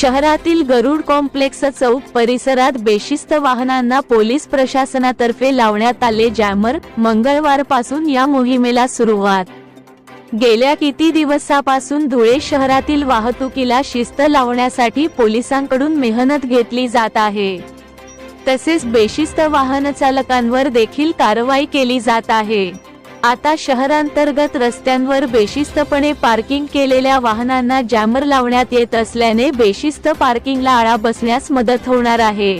शहरातील गरुड कॉम्प्लेक्स चौक परिसरात बेशिस्त वाहनांना पोलीस प्रशासनातर्फे लावण्यात आले जॅमर मंगळवारपासून या मोहिमेला सुरुवात. गेल्या किती दिवसापासून धुळे शहरातील वाहतुकीला शिस्त लावण्यासाठी पोलिसांकडून मेहनत घेतली जात आहे. तसेच बेशिस्त वाहन चालकांवर देखील कारवाई केली जात आहे. आता शहरांतर्गत रस्त्यांवर बेशिस्तपणे पार्किंग केलेल्या वाहनांना जॅमर लावण्यात येत असल्याने बेशिस्त पार्किंगला आळा बसण्यास मदत होणार आहे.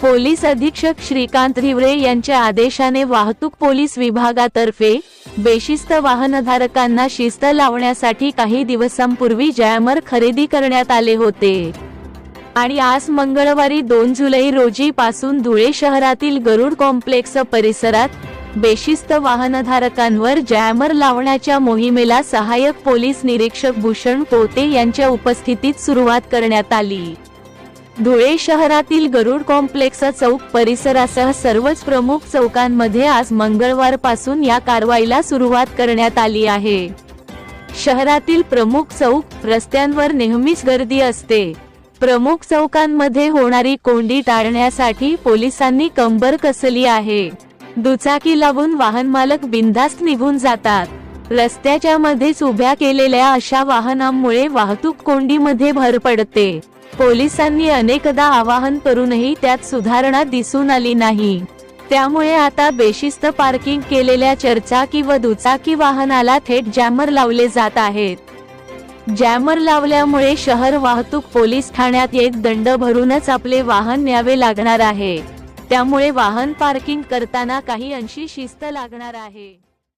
पोलीस अधीक्षक श्रीकांत हिवरे यांच्या आदेशाने वाहतूक पोलीस विभागातर्फे बेशिस्त वाहनधारकांना शिस्त लावण्यासाठी काही दिवसांपूर्वी जॅमर खरेदी करण्यात आले होते. आणि आज मंगळवारी दोन जुलै रोजी पासून धुळे शहरातील गरुड कॉम्प्लेक्स परिसरात बेशिस्त वाहनधारकांवर जॅमर लावण्याच्या मोहिमेला सहाय्यक पोलीस निरीक्षक भूषण पोते यांच्या उपस्थितीत सुरुवात करण्यात आली. धुळे शहरातील गरुड कॉम्प्लेक्स चौक परिसरासह सर्वच प्रमुख चौकांमध्ये आज मंगळवारपासून या कारवाईला सुरुवात करण्यात आली आहे. शहरातील प्रमुख चौक रस्त्यांवर नेहमीच गर्दी असते. प्रमुख चौकांमध्ये होणारी कोंडी टाळण्यासाठी पोलिसांनी कंबर कसली आहे? दुचाकी लावून वाहन मालक बिनधास्त निघून जातात. रस्त्याच्या मध्येच उभ्या केलेल्या अशा वाहनांमुळे वाहतूक कोंडीमध्ये भर पडते. पोलिसांनी अनेकदा आवाहन करूनही त्यात सुधारणा दिसून आली नाही. त्यामुळे आता बेशिस्त पार्किंग केलेल्या चर्चाकी व दुचाकी वाहनाला थेट जॅमर लावले जात आहेत. जॅमर लावल्यामुळे शहर वाहतूक पोलीस ठाण्यात एक दंड भरूनच आपले वाहन न्यावे लागणार आहे. त्यामुळे वाहन पार्किंग करताना काही अंशी शिस्त लागणार आहे.